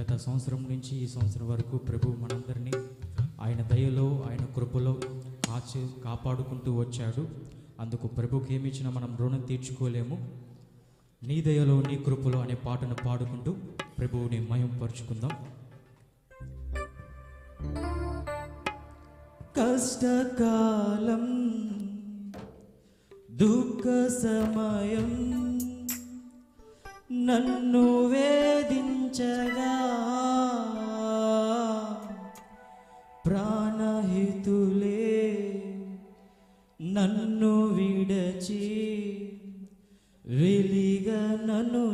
గత సంవత్సరం నుంచి ఈ సంవత్సరం వరకు ప్రభు మనందరినీ ఆయన దయలో ఆయన కృపలో కాచి కాపాడుకుంటూ వచ్చాడు. అందుకు ప్రభుకి ఏమి ఇచ్చినా మనం రుణం తీర్చుకోలేము. నీ దయలో నీ కృపలో అనే పాటను పాడుకుంటూ ప్రభువుని మయంపరుచుకుందాం కష్టకాలం దుఃఖ సమయం నన్ను వేధించగా ప్రాణహితులే నన్ను విడచి వెలిగా నన్ను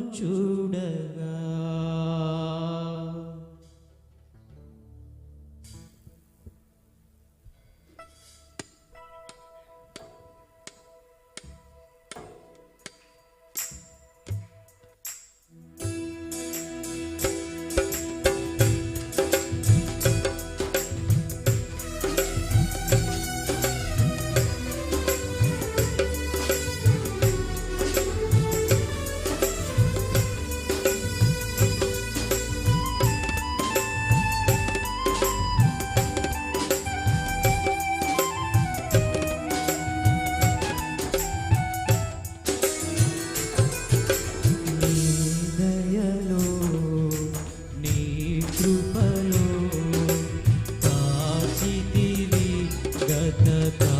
కటతా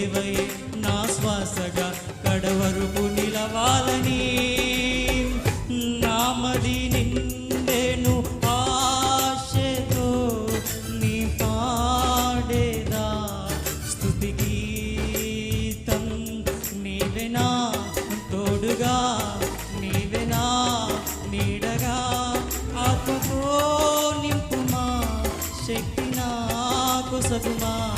దేవయే నా శ్వాసగా కడవరకు నిలవాలని. నామది నిండేను ఆశతో నీ పాడేదా. స్థుతి గీతం నీవెనా తోడుగా నీవెనా నీడగా. ఆత్మతో నింపుమా శక్తి నాకు సగుమా